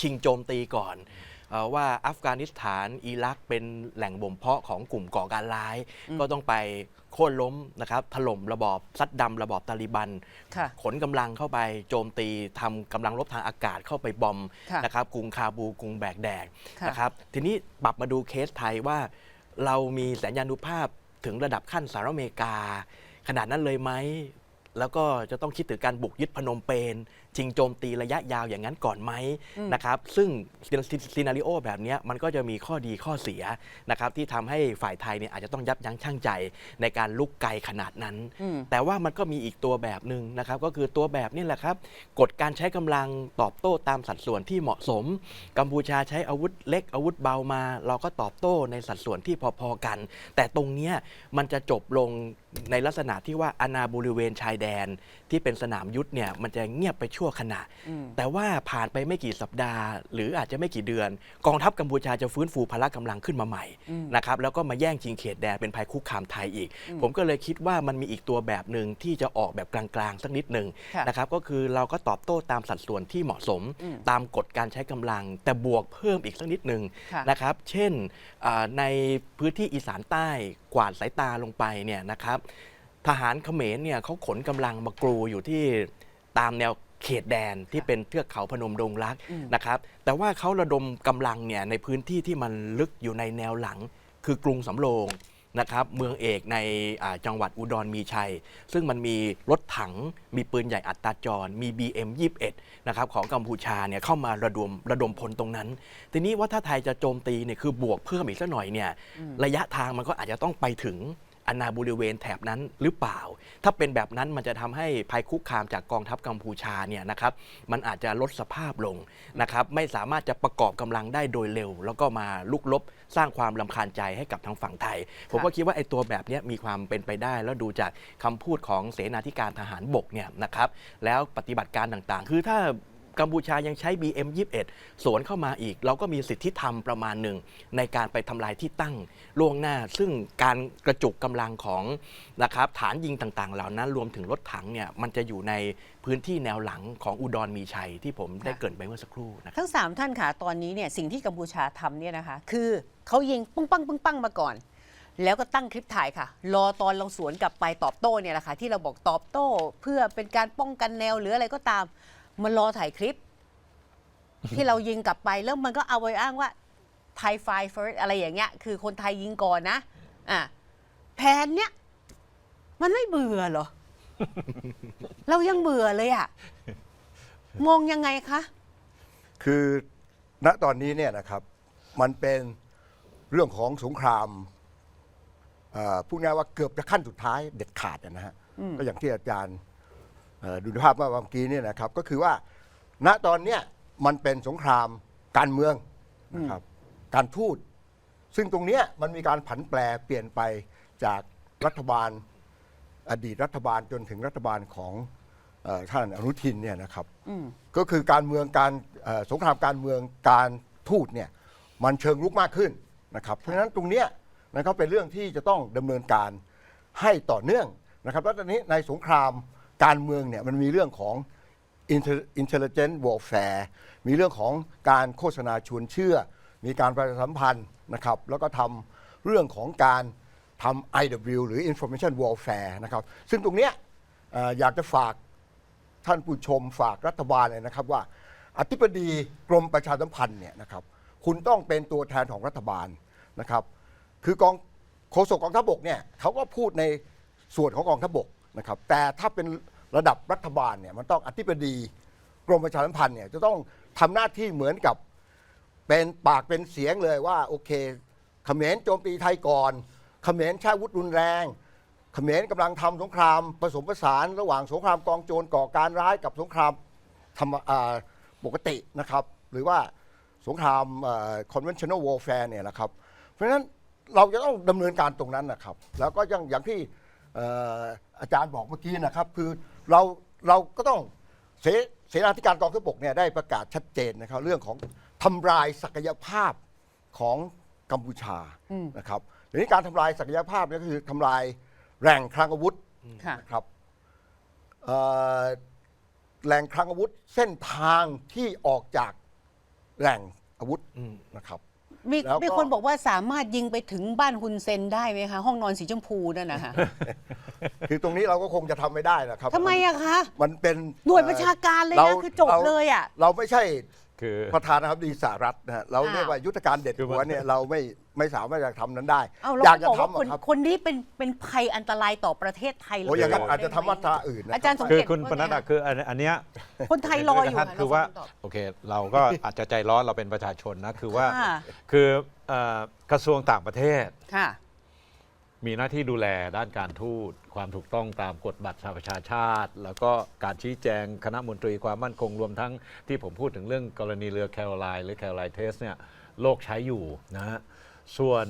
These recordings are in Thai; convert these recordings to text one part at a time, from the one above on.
ชิงโจมตีก่อนเอ่อว่าอัฟกานิสถานอิรักเป็นแหล่งบ่มเพาะของกลุ่มก่อการร้าย ก็ต้องไปโค่นล้มนะครับถล่มระบอบซัดดำระบอบตาลิบันค่ะขนกำลังเข้าไปโจมตีทำกำลังรบทางอากาศเข้าไปบอมค่ะนะครับกรุงคาบูกรุงแบกแดกค่ะนะครับทีนี้ปรับมาดูเคสไทยว่า เรามีสัญญานุภาพถึงระดับขั้นสหรัฐอเมริกา ขนาดนั้นเลยไหมแล้วก็จะต้องคิดถึงการบุกยึดพนมเปญชิงโจมตีระยะยาวอย่างนั้นก่อนไหมนะครับซึ่งซีนารีโอแบบเนี้ยมันก็จะมีข้อดีข้อเสียนะครับที่ทำให้ฝ่ายไทยเนี่ยอาจจะต้องยับยั้งชั่งใจในการลุกไกลขนาดนั้นอืมแต่ว่ามันก็มีอีกตัวแบบหนึ่งนะครับก็คือตัวแบบนี่แหละครับกฎการใช้กำลังตอบโต้ตามสัดส่วนที่เหมาะสม กัมพูชาใช้อาวุธเล็กอาวุธเบามา เราก็ตอบโต้ในสัดส่วนที่พอๆกัน แต่ตรงเนี้ยมันจะจบลงในลักษณะที่ว่าอาณาบริเวณชายแดน ที่เป็นสนามยุทธเนี่ยมันจะเงียบไปชั่วขณะ แต่ว่าผ่านไปไม่กี่สัปดาห์ หรืออาจจะไม่กี่เดือน กองทัพกัมพูชาจะฟื้นฟูพละกำลังขึ้นมาใหม่นะครับแล้วก็มาแย่งชิงเขตแดนเป็นภัยคุกคามไทยอีก ผมก็เลยคิดว่ามันมีอีกตัวแบบหนึ่งที่จะออกแบบกลางๆสักนิดหนึ่งค่ะนะครับก็คือเราก็ตอบโต้ตามสัดส่วนที่เหมาะสมอืมตามกฎการใช้กำลัง แต่บวกเพิ่มอีกสักนิดหนึ่งค่ะนะครับเช่นอ่าในพื้นที่อีสานใต้กวาดสายตาลงไปเนี่ยนะครับทหารเขมรเนี่ยเขาขนกำลังมากรูอยู่ที่ตามแนว เขตแดนที่เป็นเทือกเขาพนมดงรักนะครับ แต่ว่าเขาระดมกำลังเนี่ยในพื้นที่ที่มันลึกอยู่ในแนวหลัง คือกรุงสำโรงนะครับเมืองเอกในอ่าจังหวัดอุดรมีชัย ซึ่งมันมีรถถังมีปืนใหญ่อัตราจร มี BM 21 นะครับของกัมพูชาเนี่ยเข้ามาระดมระดมพลตรงนั้น ทีนี้ว่าถ้าไทยจะโจมตีเนี่ยคือบวกเพิ่มอีกสักหน่อยเนี่ยระยะทางมันก็อาจจะต้องไปถึง อนาบริเวณแถบนั้นหรือเปล่า ถ้าเป็นแบบนั้นมันจะทำให้ภัยคุกคามจากกองทัพกัมพูชาเนี่ยนะครับมันอาจจะลดสภาพลงนะครับไม่สามารถจะประกอบกำลังได้โดยเร็ว แล้วก็มาลุกลบสร้างความลำคาญใจให้กับทางฝั่งไทย ผมก็คิดว่าไอ้ตัวแบบนี้มีความเป็นไปได้ แล้วดูจากคำพูดของเสนาธิการทหารบกเนี่ยนะครับแล้วปฏิบัติการต่างๆ คือถ้า กัมพูชายังใช้ BM 21 สวนเข้ามาอีก เราก็มีสิทธิธรรมประมาณหนึ่ง ในการไปทำลายที่ตั้งล่วงหน้า ซึ่งการกระจุกกำลังของนะครับฐานยิงต่างๆ เหล่านั้นรวมถึงรถถังเนี่ยมันจะอยู่ในพื้นที่แนวหลังของอุดรมีชัยที่ผมได้เกรินไปเมื่อสักครู่นะครับทั้ง 3 ท่านค่ะตอนนี้เนี่ยสิ่งที่กัมพูชาทำเนี่ยนะคะ คือเขายิงปุ้งปังปุ้งปังมาก่อน แล้วก็ตั้งคลิปถ่ายค่ะ รอตอนเราสวนกลับไปตอบโต้เนี่ยแหละค่ะที่เราบอกตอบโต้ เพื่อเป็นการป้องกันแนวหรืออะไรก็ตาม มันรอถ่ายคลิป ที่เรายิงกลับไปแล้วมันก็เอาไว้อ้างว่าไทยไฟเฟิร์สอะไรอย่างเงี้ย คือคนไทยยิงก่อนนะอะแผนเนี้ยมันไม่เบื่อเหรอ เรายังเบื่อเลยอะมองยังไงคะ คือณตอนนี้เนี่ยนะครับ มันเป็นเรื่องของสงครามเอ่อพูดง่ายว่าเกือบจะขั้นสุดท้ายเด็ดขาดนะฮะก็อย่างที่อาจารย์เอ่อ ดูในภาพเมื่อกี้เนี่ยนะครับก็คือว่า ณตอนเนี้ยมันเป็นสงครามการเมืองนะครับการทูตซึ่งตรงเนี้ยมันมีการผันแปรเปลี่ยนไปจากรัฐบาลอดีตรัฐบาลจนถึงรัฐบาลของเออท่านอนุทินเนี่ยนะครับก็คือการเมืองการเอ่อสงครามการเมืองการทูตเนี่ยมันเชิงลุกมากขึ้นนะครับ เพราะฉะนั้นตรงเนี้ยนะครับเป็นเรื่องที่จะต้องดำเนินการให้ต่อเนื่องนะครับ แล้วตอนนี้ในสงคราม การเมืองเนี่ยมันมีเรื่องของ intelligent warfare มีเรื่องของการโฆษณาชวนเชื่อ มีการประชาสัมพันธ์นะครับ แล้วก็ทำเรื่องของการทำ IW หรือ information warfare นะครับ ซึ่งตรงเนี้ยเอ่ออยากจะฝากท่านผู้ชมฝากรัฐบาลเลยนะครับว่าอธิบดีกรมประชาสัมพันธ์เนี่ยนะครับคุณต้องเป็นตัวแทนของรัฐบาลนะครับ คือกองโฆษกกองทัพบกเนี่ยเขาก็พูดในส่วนของกองทัพบก นะครับแต่ถ้าเป็นระดับรัฐบาลเนี่ยมันต้องอธิบดีกรมประชาสัมพันธ์เนี่ยจะต้องทำหน้าที่เหมือนกับเป็นปากเป็นเสียงเลยว่าโอเคเขมรโจมตีไทยก่อนเขมรใช้อาวุธรุนแรงเขมรกำลังทำสงครามผสมผสานระหว่างสงครามกองโจรก่อการร้ายกับสงครามธรรมปกตินะครับ หรือว่าสงครามเอ่อ conventional warfare เนี่ยนะครับ เพราะฉะนั้นเราจะต้องดำเนินการตรงนั้นนะครับ แล้วก็อย่างอย่างที่ เอ่ออาจารย์บอกเมื่อกี้นะครับ คือเราเราก็ต้องเสเสนาธิการกองทัพบกเนี่ยได้ประกาศชัดเจนนะครับ เรื่องของทำลายศักยภาพของกัมพูชานะครับทีนี้การทำลายศักยภาพเนี่ยก็คือทำลายแหล่งคลังอาวุธ ค่ะ นะครับเอ่อแหล่งคลังอาวุธเส้นทางที่ออกจากแหล่งอาวุธอืม นะครับ มีแล้วก็ มีคนบอกว่าสามารถยิงไปถึงบ้านฮุนเซนได้ไหมคะ ห้องนอนสีชมพูนั่นนะคะคือตรงนี้เราก็คงจะทำไม่ได้นะครับทำไมอะคะ มันเป็นหน่วยประชาการเลยเรานะคือจบเราเลยอะ เราไม่ใช่ คือ ประธานาธิบดีสหรัฐนะฮะเราเรียกว่ายุทธการเด็ดคือมันหัวเนี่ยเราไม่ไม่สามารถจะทำนั้นได้ เอาเราอยากก็จะบอกว่าทำคนอะครับคนนี้เป็นเป็นภัยอันตรายต่อประเทศไทยเลโอ้ยอย่างนั้นบกอาจจะได้ทำไหมาตราอื่นนะอาจารย์สมคือเกียรติคุณปว่านัดไงอะคืออันอันเนี้ย คนไทยรออยู่ท่านะคือว่าเรฟังตอบโอเคเราก็อาจจะใจร้อนเราเป็นประชาชนนะ คือว่าค่ะ คือเอ่อกระทรวงต่างประเทศ ค่ะ มีหน้าที่ดูแลด้านการทูตความถูกต้องตามกฎบัตรสหประชาชาติ แล้วก็การชี้แจงคณะมนตรีความมั่นคงรวมทั้งที่ผมพูดถึงเรื่องกรณีเรือแคโรไลน์หรือแคโรไลน์เทสเนี่ยโลกใช้อยู่นะฮะส่วน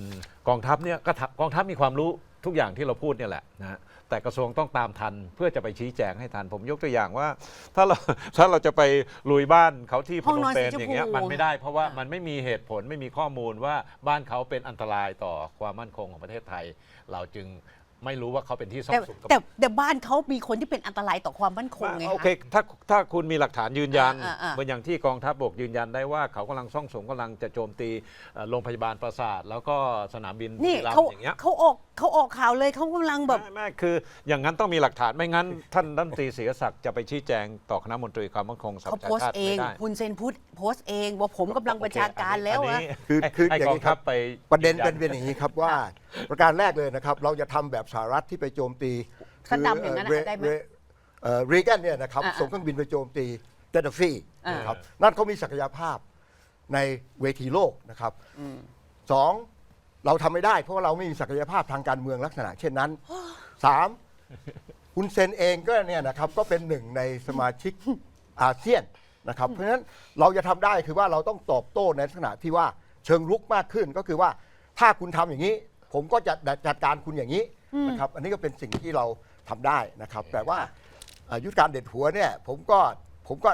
กองทัพเนี่ยก็ทำกองทัพมีความรู้ ทุกอย่างที่เราพูดเนี่ยแหละนะฮะแต่กระทรวงต้องตามทันเพื่อจะไปชี้แจงให้ทัน ผมยกตัวอย่างว่า ถ้าเราถ้าเราจะไปลุยบ้านเขาที่พห้องนนมอนเปสีญชมพูอย่างเงี้ยมันไม่ได้เพราะว่าอะมันไม่มีเหตุผลไม่มีข้อมูลว่าบ้านเขาเป็นอันตรายต่อความมั่นคงของประเทศไทย เราจึง ไม่รู้ว่าเขาเป็นที่ซ่อแต่งสุขกับแต่แต่บ้านเขามีคนที่เป็นอันตรายต่อความมั่นคงไงโอคะเคถ้าถ้าคุณมีหลักฐานยืนยันอ่าอ่าอ่า เหมือนอย่างที่กองทัพบกยืนยันได้ว่าเขากำลังซ่องสมกำลังจะโจมตีเอ่อโรงพยาบาลปราสาท แล้วก็สนามบินนี่บุรีรัมเขาย์อย่างเงี้ย เขาออกเขาออกข่าวเลยเขากำลังแบบ ไม่ไม่คืออย่างนั้นต้องมีหลักฐานไม่งั้น ท่านรัฐมนตรีศรีศักดิ์จะไปชี้แจงต่อคณะมนตรีความมั่นคงสหเขาประโพชาสชาต์ติเองไม่ได้คุณเซนพูดโพสต์เอง ว่าผมกำลังประชาการแล้วโออะเอันนี้คือให้คือให้อย่างกนี้องครัทับพไปประเด็นยืยั เป็นเป็นอย่างนี้ครับว่า ประการแรกเลยนะครับ เราจะทำแบบสหรัฐที่ไปโจมตีซัดดัมอย่างนั้นอะได้ไหม เรแกนเนี่ยนะครับอ่าๆส่งเครื่องบินไปโจมตีเกดาฟีอ่าน นะครับนั่นเขามีศักยภาพในเวทีโลกนะครับสองเราทำไม่ได้ เพราะว่าเราไม่มีศักยภาพทางการเมืองลักษณะ เช่นนั้นสามคุณเซนเองก็เนี่ยนะครับก็เป็นหนึ่งในสมาชิกอาเซียนนะครับ เพราะฉะนั้นเราจะทำได้คือว่าเราต้องตอบโต้ในลักษณะที่ว่าเชิงรุกมากขึ้นก็คือว่าถ้าคุณทำอย่างนี้ ผมก็จะจัดการคุณอย่างนี้ นะครับ อันนี้ก็เป็นสิ่งที่เราทำได้นะครับ แต่ว่าอ่ายุทธการเด็ดหัวเนี่ย ผมก็ผมก็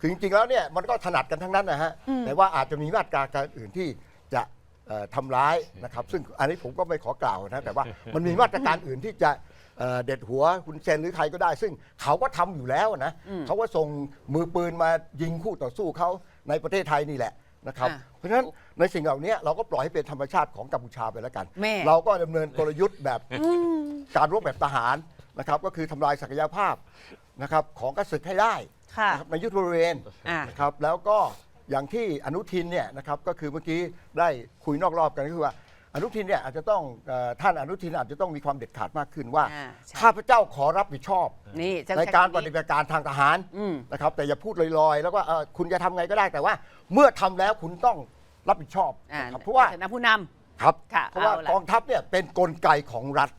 คือจริงๆแล้วเนี่ยมันก็ถนัดกันทั้งนั้นนะฮะแต่ว่าอาจจะมีมาตราการอื่นที่จะเอ่อทำร้ายนะครับ ซึ่งอันนี้ผมก็ไม่ขอกล่าวนะแต่ว่ามันมีมาตรการอื่นที่จะเอ่อเด็ดหัวคุณเซนหรือใครก็ได้ ซึ่งเขาก็ทำอยู่แล้วนะเขาก็ส่งมือปืนมายิงคู่ต่อสู้เขาในประเทศไทยนี่แหละ นะครับอะเพราะฉะนั้นในสิ่งเหล่านี้เราก็ปล่อยให้เป็นธรรมชาติของกัมพูชาไปแล้วกัน แม่ เราก็ดำเนินกลยุทธ์แบบ การรบแบบทหารนะครับก็คือทำลายศักยภาพนะครับของกษัตริย์ให้ได้ค่ะนะครับในยุทธบริเวณอ่านะครับแล้วก็อย่างที่อนุทินเนี่ยนะครับก็คือเมื่อกี้ได้คุยนอกรอบกันก็คือว่า อนุทินเนี่ยอาจจะต้องเอ่อท่านอนุทินอาจจะต้องมีความเด็ดขาดมากขึ้นว่า อ่าใช่ ข้าพเจ้าขอรับผิดชอบ นี่จะในใช้การคำปฏิบัติการทางทหารอืม นะครับแต่อย่าพูดลอยๆ แล้วว่าเอ่อคุณจะทำไงก็ได้แต่ว่า เมื่อทำแล้วคุณต้องรับผิดชอบอ่านะครับเพราะว่าในฐนะผู้นครับค่ะเพราะว่าเอาล่ะ กองทัพเนี่ยเป็นกลไกของรัฐ